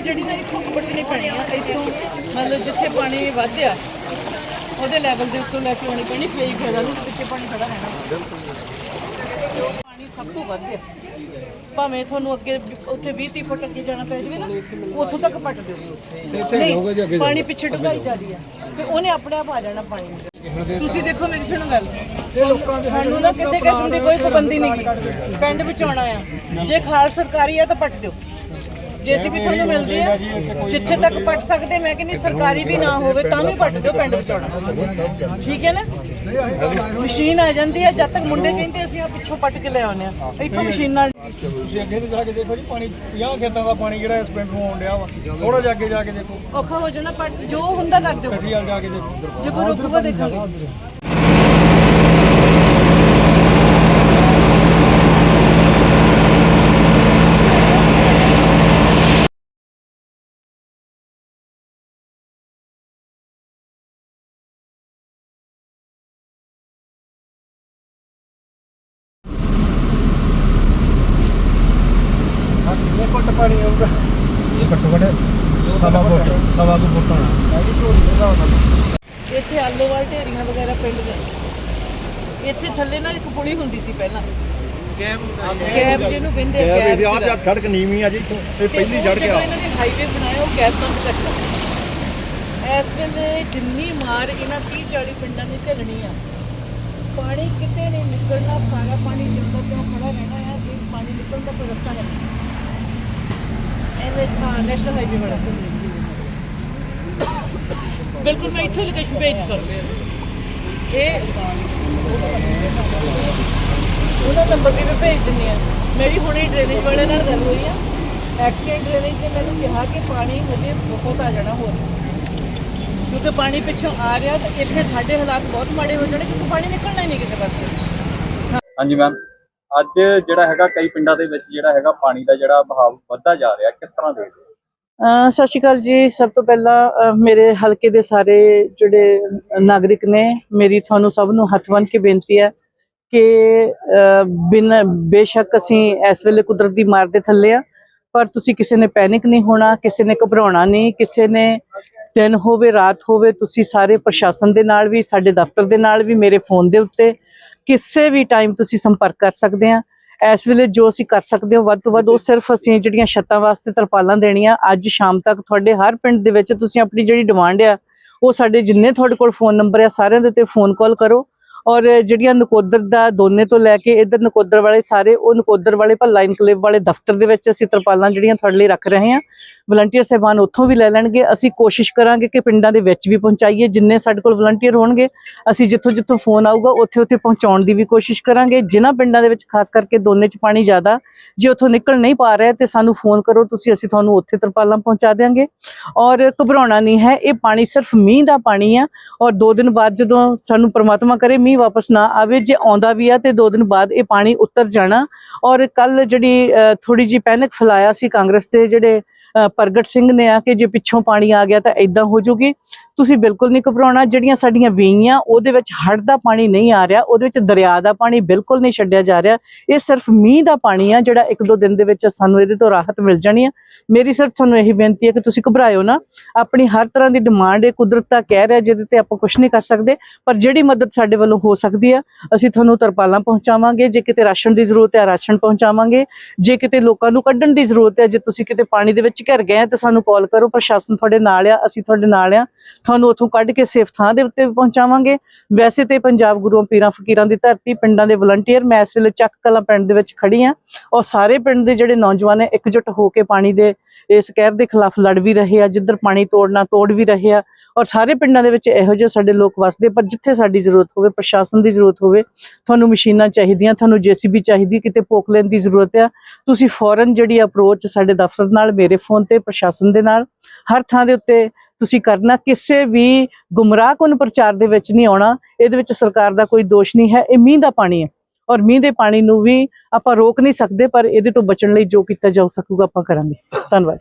ਵੀ ਜਿਹੜੀ ਨਾ ਇੱਥੋਂ ਪੱਟਣੀ ਪੈਣੀ ਆ ਇੱਥੋਂ ਮਤਲਬ ਜਿੱਥੇ ਪਾਣੀ ਵਧਿਆ ਉਹਦੇ ਲੈਵਲ ਦੇ ਉੱਤੋਂ ਲੈ ਕੇ ਆਉਣੀ ਪੈਣੀ ਫੇਰ ਹੀ ਫਾਇਦਾ ਨਹੀਂ ਪਿੱਛੇ ਪਾਣੀ ਖੜਾ ਰਹਿਣਾ। ਪਾਣੀ ਸਭ ਤੋਂ ਵੱਧ ਆ। ਭਾਵੇਂ ਤੁਹਾਨੂੰ ਅੱਗੇ ਉੱਥੇ 20 30 ਫੁੱਟ ਅੱਗੇ ਜਾਣਾ ਪੈ ਜਾਵੇ ਨਾ ਉੱਥੋਂ ਤੱਕ ਪੱਟ ਦਿਓ। ਨਹੀਂ ਪਾਣੀ ਪਿੱਛੇ ਡੁੱਗਾਈ ਜਾ ਰਹੀ ਆ। ਤੇ ਉਹਨੇ ਆਪਣੇ ਆਪ ਆ ਜਾਣਾ ਪਾਣੀ ਤੁਸੀਂ ਦੇਖੋ ਮੇਰੀ ਸੁਣੋ ਗੱਲ। ਸਾਨੂੰ ਨਾ ਕਿਸੇ ਕਿਸਮ ਦੀ ਕੋਈ ਪਾਬੰਦੀ ਨਹੀਂ। ਪਿੰਡ ਵਿੱਚ ਆਉਣਾ ਆ। ਜੇ ਖਾਲ ਸਰਕਾਰੀ ਆ ਤਾਂ ਪੱਟ ਦਿਓ। ਜੇਸੀਬੀ ਤੁਹਾਨੂੰ ਮਿਲਦੀ ਆ ਜਿੱਥੇ ਤੱਕ ਪੱਟ ਸਕਦੇ ਮੈਂ ਕਹਿੰਦੀ ਸਰਕਾਰੀ ਵੀ ਨਾ ਹੋਵੇ ਤਾਂ ਵੀ ਪੱਟ ਦਿਓ ਪਿੰਡ ਵਿੱਚ ਆਉਣਾ। ਠੀਕ ਹੈ ਨਾ? ਮਸ਼ੀਨ ਆ ਜਾਂਦੀ ਆ ਜਦ ਤੱਕ ਮੁੰਡੇ ਕਹਿੰਦੇ ਅਸੀਂ ਆ ਪਿੱਛੋਂ ਪੱਟ ਕੇ ਲੈ ਆਉਂਦੇ ਆ। ਇੱਥੋਂ ਮਸ਼ੀਨ ਨਾਲ ਤੁਸੀਂ ਅੱਗੇ ਜਾ ਕੇ ਦੇਖੋ ਜੀ ਪਾਣੀ 50 ਖੇਤਾਂ ਦਾ ਪਾਣੀ ਜਿਹੜਾ ਇਸ ਪਿੰਡ ਨੂੰ ਆਉਣ ਡਿਆ ਵਾ। ਥੋੜਾ ਜਿਹਾ ਅੱਗੇ ਜਾ ਕੇ ਦੇਖੋ। ਔਖਾ ਹੋ ਜਾਣਾ ਪੱਟ ਜੋ ਹੁੰਦਾ ਕਰ ਦਿਓ। ਜਾ ਕੇ ਜੇ ਕੋਈ ਰੁਕੂਗਾ ਦੇਖਾਂਗੇ। ਫੁੱਟ ਪਾਣੀ ਆਊਗਾ। ਇਹ ਘੱਟੋ ਘੱਟ ਸਵਾ ਫੁੱਟ ਸਵਾ ਕੁ ਫੁੱਟ ਹੋਣਾ। ਇਹ ਵੀ ਝੋਲੀ ਦੇ ਹਿਸਾਬ ਨਾਲ। ਇੱਥੇ ਆਲੋਵਾਲ ਢੇਰੀਆਂ ਵਗੈਰਾ ਪਿੰਡ ਦੇ। ਇੱਥੇ ਥੱਲੇ ਨਾਲ ਇੱਕ ਪੁਲੀ ਹੁੰਦੀ ਸੀ ਪਹਿਲਾਂ। ਗੈਪ ਜਿਹਨੂੰ ਕਹਿੰਦੇ ਆ, ਗੈਪ ਆਹ। ਤੇ ਸੜਕ ਨੀਵੀਂ ਆ ਜੀ ਇੱਥੋਂ ਇਹ ਪਹਿਲੀ ਜੜ ਗਿਆ ਇਹਨਾਂ ਨੇ ਹਾਈਵੇ ਬਣਾਇਆ ਉਹ ਗੈਪ ਬੰਦ ਕਰਤਾ ਇਸ ਵੇਲੇ ਜਿੰਨੀ ਮਾਰ ਇਹਨਾਂ 30 40 ਪਿੰਡਾਂ ਨੇ ਝੱਲਣੀ ਆ ਪਾਣੀ ਕਿਤੇ ਨਹੀਂ ਨਿਕਲਣਾ ਸਾਰਾ ਪਾਣੀ ਜਿੰਦਾ ਕਿਉਂ ਖੜਾ ਰਹਿਣਾ ਹੈ ਜੇ ਪਾਣੀ ਨਿਕਲਣ ਦਾ ਕੋਈ ਰਸਤਾ ਹੈ ਐਵੇਂ ਹਾਂ ਨੈਸ਼ਨਲ ਹਾਈਵੇ ਬਣਾ ਬਿਲਕੁਲ ਮੈਂ ਇੱਥੇ ਲੋਕੇਸ਼ਨ ਭੇਜ ਕਰ ਇਹ ਉਹਨਾਂ ਨੰਬਰ ਵੀ ਮੈਂ ਭੇਜ ਦਿੰਦੀ ਆ ਮੇਰੀ ਹੁਣੇ ਡਰੇਨੇਜ ਵਾਲੇ ਨਾਲ ਗੱਲ ਹੋਈ ਆ। ਐਕਸੀਡੈਂਟ ਡਰੇਨੇਜ ਨੇ ਮੈਨੂੰ ਕਿਹਾ ਕਿ ਪਾਣੀ ਹਜੇ ਬਹੁਤ ਆ ਜਾਣਾ ਹੋਰ। ਕਿਉਂਕਿ ਪਾਣੀ ਪਿੱਛੋਂ ਆ ਰਿਹਾ ਤੇ ਇੱਥੇ ਸਾਡੇ ਹਾਲਾਤ ਬਹੁਤ ਮਾੜੇ ਹੋ ਜਾਣੇ ਕਿਉਂਕਿ ਪਾਣੀ ਨਿਕਲਣਾ ਹੀ ਨਹੀਂ ਕਿਸੇ ਪਾਸੇ। ਹਾਂਜੀ ਮੈਮ ਅੱਜ ਜਿਹੜਾ ਹੈਗਾ ਕਈ ਪਿੰਡਾਂ ਦੇ ਵਿੱਚ ਜਿਹੜਾ ਹੈਗਾ ਪਾਣੀ ਦਾ ਜਿਹੜਾ ਬਹਾਵ ਵੱਧਦਾ ਜਾ ਰਿਹਾ, ਕਿਸ ਤਰ੍ਹਾਂ ਦੇਖਦੇ ਸਤਿ ਸ਼੍ਰੀ ਅਕਾਲ ਜੀ। ਸਭ ਤੋਂ ਪਹਿਲਾਂ ਮੇਰੇ ਹਲਕੇ ਦੇ ਸਾਰੇ ਜਿਹੜੇ ਨਾਗਰਿਕ ਨੇ, ਮੇਰੀ ਤੁਹਾਨੂੰ ਸਭ ਨੂੰ ਹੱਥ ਬੰਨ੍ਹ ਕੇ ਬੇਨਤੀ ਹੈ ਕਿ, ਅਹ ਬਿਨ, ਬੇਸ਼ੱਕ ਅਸੀਂ ਇਸ ਵੇਲੇ ਕੁਦਰਤ ਦੀ ਮਾਰ ਦੇ ਥੱਲੇ ਆ, ਪਰ ਤੁਸੀਂ ਕਿਸੇ ਨੇ ਪੈਨਿਕ ਨਹੀਂ ਹੋਣਾ, ਕਿਸੇ ਨੇ ਘਬਰਾਉਣਾ ਨਹੀਂ, ਕਿਸੇ ਨੇ ਦਿਨ ਹੋਵੇ, ਰਾਤ ਹੋਵੇ, ਤੁਸੀਂ ਸਾਰੇ ਪ੍ਰਸ਼ਾਸਨ ਦੇ ਨਾਲ ਵੀ, ਸਾਡੇ ਦਫ਼ਤਰ ਦੇ ਨਾਲ ਵੀ, ਮੇਰੇ ਫੋਨ ਦੇ ਉੱਤੇ ਕਿਸੇ ਵੀ ਟਾਈਮ ਤੁਸੀਂ ਸੰਪਰਕ ਕਰ ਸਕਦੇ ਆ। ਇਸ ਵੇਲੇ ਜੋ ਅਸੀਂ ਕਰ ਸਕਦੇ ਹਾਂ ਵੱਧ ਤੋਂ ਵੱਧ ਉਹ ਸਿਰਫ ਅਸੀਂ ਜਿਹੜੀਆਂ ਛੱਤਾਂ ਵਾਸਤੇ ਤਰਪਾਲਾਂ ਦੇਣੀਆਂ ਅੱਜ ਸ਼ਾਮ ਤੱਕ ਤੁਹਾਡੇ ਹਰ ਪਿੰਡ ਦੇ ਵਿੱਚ ਤੁਸੀਂ ਆਪਣੀ ਜਿਹੜੀ ਡਿਮਾਂਡ ਆ ਉਹ ਸਾਡੇ ਜਿੰਨੇ ਤੁਹਾਡੇ ਕੋਲ ਫੋਨ ਨੰਬਰ ਆ ਸਾਰਿਆਂ ਦੇ ਉੱਤੇ ਫੋਨ ਕਾਲ ਕਰੋ। ਔਰ ਜਿਹੜੀਆਂ ਨਕੋਦਰ ਦਾ ਦੋਨੇ ਤੋਂ ਲੈ ਕੇ ਇਧਰ ਨਕੋਦਰ ਵਾਲੇ ਸਾਰੇ, ਉਹ ਨਕੋਦਰ ਵਾਲੇ ਭੱਲਾ ਇਨਕਲੇਵ ਵਾਲੇ ਦਫ਼ਤਰ ਦੇ ਵਿੱਚ ਅਸੀਂ ਤਰਪਾਲਾਂ ਜਿਹੜੀਆਂ ਤੁਹਾਡੇ ਲਈ ਰੱਖ ਰਹੇ ਹਾਂ। ਵਲੰਟੀਅਰ ਸਹਿਬਾਨ ਉੱਥੋਂ ਵੀ ਲੈ ਲੈਣਗੇ। ਅਸੀਂ ਕੋਸ਼ਿਸ਼ ਕਰਾਂਗੇ ਕਿ ਪਿੰਡਾਂ ਦੇ ਵਿੱਚ ਵੀ ਪਹੁੰਚਾਈਏ, ਜਿੰਨੇ ਸਾਡੇ ਕੋਲ ਵਲੰਟੀਅਰ ਹੋਣਗੇ, ਅਸੀਂ ਜਿੱਥੋਂ ਜਿੱਥੋਂ ਫੋਨ ਆਊਗਾ ਉੱਥੇ ਉੱਥੇ ਪਹੁੰਚਾਉਣ ਦੀ ਵੀ ਕੋਸ਼ਿਸ਼ ਕਰਾਂਗੇ। ਜਿਨ੍ਹਾਂ ਪਿੰਡਾਂ ਦੇ ਵਿੱਚ ਖਾਸ ਕਰਕੇ ਦੋਨੇ ਚ ਪਾਣੀ ਜ਼ਿਆਦਾ, ਜੇ ਉੱਥੋਂ ਨਿਕਲ ਨਹੀਂ ਪਾ ਰਿਹਾ ਤੇ ਸਾਨੂੰ ਫੋਨ ਕਰੋ, ਤੁਸੀਂ ਅਸੀਂ ਤੁਹਾਨੂੰ ਉੱਥੇ ਤਰਪਾਲਾਂ ਪਹੁੰਚਾ ਦੇਵਾਂਗੇ ਔਰ ਘਬਰਾਉਣਾ ਨਹੀਂ ਹੈ, ਇਹ ਪਾਣੀ ਸਿਰਫ ਮੀਂਹ ਦਾ ਪਾਣੀ ਆ। ਔਰ 2 ਦਿਨ ਬਾਅਦ ਜਦੋਂ ਸਾਨੂੰ ਪ੍ਰਮਾਤਮਾ ਕਰੇ ਮੀਂਹ ਵਾਪਸ ਨਾ ਆਵੇ, ਜੇ ਆਉਂਦਾ ਵੀ ਆ ਤੇ ਦੋ ਦਿਨ ਬਾਅਦ ਇਹ ਪਾਣੀ ਉਤਰ ਜਾਣਾ। ਔਰ ਕੱਲ ਜਿਹੜੀ ਥੋੜੀ ਜੀ ਪੈਨਿਕ ਫੈਲਾਇਆ ਸੀ ਕਾਂਗਰਸ ਦੇ ਜਿਹੜੇ ਪ੍ਰਗਟ ਸਿੰਘ ਨੇ ਆ ਕਿ, ਜੇ ਪਿੱਛੋਂ ਪਾਣੀ ਆ ਗਿਆ ਤਾਂ ਇਦਾਂ ਹੋ ਜੂਗੀ। ਤੁਸੀਂ ਬਿਲਕੁਲ ਨਹੀਂ ਘਬਰਾਉਣਾ, ਜਿਹੜੀਆਂ ਸਾਡੀਆਂ ਵੇਈਆਂ ਉਹਦੇ ਵਿੱਚ ਹੜ੍ਹ ਦਾ ਪਾਣੀ ਨਹੀਂ ਆ ਰਿਹਾ, ਉਹਦੇ ਵਿੱਚ ਦਰਿਆ ਦਾ ਪਾਣੀ ਬਿਲਕੁਲ ਨਹੀਂ ਛੱਡਿਆ ਜਾ ਰਿਹਾ। ਇਹ ਸਿਰਫ ਮੀਂਹ ਦਾ ਪਾਣੀ ਆ, ਜਿਹੜਾ ਇੱਕ ਦੋ ਦਿਨ ਦੇ ਵਿੱਚ ਸਾਨੂੰ ਇਹਦੇ ਤੋਂ ਰਾਹਤ ਮਿਲ ਜਾਣੀ ਆ। ਮੇਰੀ ਸਿਰਫ ਤੁਹਾਨੂੰ ਇਹੀ ਬੇਨਤੀ ਹੈ ਕਿ ਤੁਸੀਂ ਘਬਰਾਇਓ ਨਾ। ਆਪਣੀ ਹਰ ਤਰ੍ਹਾਂ ਦੀ ਡਿਮਾਂਡ, ਇਹ ਕੁਦਰਤ ਦਾ ਕਹਿ ਰਿਹਾ ਜਿਹਦੇ ਤੇ ਆਪਾਂ ਕੁਝ ਨਹੀਂ ਕਰ ਸਕਦੇ। ਪਰ ਜਿਹੜੀ ਮਦਦ ਸਾਡੇ ਵੱਲੋਂ ਹੋ ਸਕਦੀ ਆ। ਅਸੀਂ ਤੁਹਾਨੂੰ ਤਰਪਾਲਾਂ ਪਹੁੰਚਾਵਾਂਗੇ, ਜੇ ਕਿਤੇ ਰਾਸ਼ਨ ਦੀ ਜ਼ਰੂਰਤ ਹੈ ਰਾਸ਼ਨ ਪਹੁੰਚਾਵਾਂਗੇ। ਜੇ ਕਿਤੇ ਲੋਕਾਂ ਨੂੰ ਕੱਢਣ ਦੀ ਜ਼ਰੂਰਤ ਹੈ ਜੇ ਤੁਸੀਂ ਕਿਤੇ ਪਾਣੀ ਦੇ ਵਿੱਚ ਘਿਰ ਗਏ ਤਾਂ ਸਾਨੂੰ ਕਾਲ ਕਰੋ, ਪ੍ਰਸ਼ਾਸਨ ਤੁਹਾਡੇ ਨਾਲ ਆ, ਅਸੀਂ ਤੁਹਾਡੇ ਨਾਲ ਆ। ਤੁਹਾਨੂੰ ਉੱਥੋਂ ਕੱਢ ਕੇ ਸੇਫ ਥਾਂ ਦੇ ਉੱਤੇ ਪਹੁੰਚਾਵਾਂਗੇ। ਵੈਸੇ ਤੇ ਪੰਜਾਬ ਗੁਰੂਆਂ, ਪੀਰਾਂ, ਫਕੀਰਾਂ ਦੀ ਧਰਤੀ ਪਿੰਡਾਂ ਦੇ ਵਲੰਟੀਅਰ ਮੈਂ ਇਸ ਵੇਲੇ ਚੱਕ ਕਲਾਂ ਪਿੰਡ ਦੇ ਵਿੱਚ ਖੜੀ ਆ। ਔਰ ਸਾਰੇ ਪਿੰਡ ਦੇ ਜਿਹੜੇ ਨੌਜਵਾਨ ਹੈ ਇਕਜੁੱਟ ਹੋ ਕੇ ਪਾਣੀ ਦੇ ਇਸ ਕਹਿਰ ਦੇ ਖਿਲਾਫ ਲੜ ਵੀ ਰਹੇ ਆ, ਜਿੱਧਰ ਪਾਣੀ ਤੋੜਨਾ ਤੋੜ ਵੀ ਰਹੇ ਆ। ਔਰ ਸਾਰੇ ਪਿੰਡਾਂ ਦੇ ਵਿੱਚ ਇਹੋ ਜਿਹੇ ਸਾਡੇ ਲੋਕ ਵਸਦੇ ਪਰ ਜਿੱਥੇ ਸਾਡੀ ਜ਼ਰੂਰਤ ਹੋਵੇ ਪ੍ਰਸ਼ਾਸਨ ਦੀ ਜ਼ਰੂਰਤ ਹੋਵੇ, ਤੁਹਾਨੂੰ ਮਸ਼ੀਨਾਂ ਚਾਹੀਦੀਆਂ, ਤੁਹਾਨੂੰ ਜੀਸੀਬੀ ਚਾਹੀਦੀ, ਕਿਤੇ ਪੋਕ ਲੈਣ ਦੀ ਜ਼ਰੂਰਤ ਆ, ਤੁਸੀਂ ਫੌਰਨ ਜਿਹੜੀ ਅਪਰੋਚ ਸਾਡੇ ਦਫ਼ਤਰ ਨਾਲ, ਮੇਰੇ ਫੋਨ ਤੇ, ਪ੍ਰਸ਼ਾਸਨ ਦੇ ਨਾਲ, ਹਰ ਥਾਂ ਦੇ ਉੱਤੇ ਤੁਸੀਂ ਕਰਨਾ, ਕਿਸੇ ਵੀ ਗੁੰਮਰਾਹਕੁਨ ਪ੍ਰਚਾਰ ਦੇ ਵਿੱਚ ਨਹੀਂ ਆਉਣਾ, ਇਹਦੇ ਵਿੱਚ ਸਰਕਾਰ ਦਾ ਕੋਈ ਦੋਸ਼ ਨਹੀਂ ਹੈ, ਇਹ ਮੀਂਹ ਦਾ ਪਾਣੀ ਹੈ, ਔਰ ਮੀਂਹ ਦੇ ਪਾਣੀ ਨੂੰ ਵੀ ਆਪਾਂ ਰੋਕ ਨਹੀਂ ਸਕਦੇ, ਪਰ ਇਹਦੇ ਤੋਂ ਬਚਣ ਲਈ ਜੋ ਕੀਤਾ ਜਾ ਸਕੂਗਾ ਆਪਾਂ ਕਰਾਂਗੇ। ਧੰਨਵਾਦ।